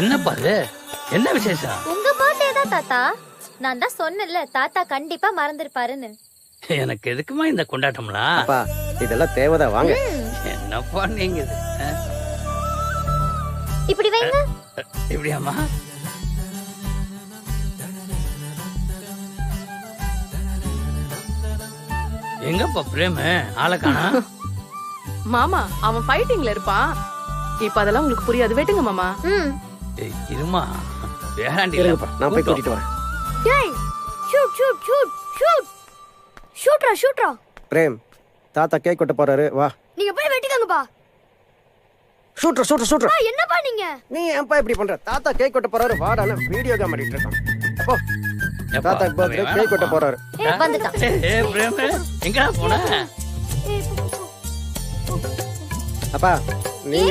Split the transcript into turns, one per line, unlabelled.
என்னப்பா இது? என்ன விசேஷம்?
உங்க பர்த்டே தான் தாத்தா. நான் தான் சொன்னேன்ல தாத்தா கண்டிப்பா மறந்துருப்பாருன்னு.
எனக்கு எதுக்குமா இந்த கொண்டாட்டம்லாம்?
அப்பா இதெல்லாம் தேவைதான் வாங்க.
என்னப்பா நீங்க இது, ஆ?
இப்படி வைங்க.
இப்படியாம்மா? எங்கப்பா பிரேம? ஆளை காணா?
மாமா அவன் ஃபைட்டிங்ல இருப்பான். இப்ப அதெல்லாம் உங்களுக்கு புரியாது. வெட்டுங்க மாமா.
ம்.
ஏய், இருமா. வேறாண்டி
இருங்கப்பா நான் போய் கூட்டிட்டு வரேன்.
டேய் ஷூட் ஷூட் ஷூட் ஷூட் ஷூட்ரா ஷூட்ரா
பிரேம் தாத்தா கேக் கொட்ட போறாரு. வா.
நீங்க போய் வெட்டிக்கங்கப்பா.
ஷூட்ரு ஷூட்ரு ஷூட்ரு
என்னப்பா நீங்க?
நீ ஏன்பா இப்படி பண்ற? தாத்தா கேக் கொட்ட போறாரு. வாடான வீடியோ கேம் ஆடிட்டு இருக்கான். அப்போ தாத்தா பர்த்டே கேக் கொட்ட போறாரு.
வந்துட்டான்.
ஏ பிரேம எங்கடா போன?
அப்பா நீங்க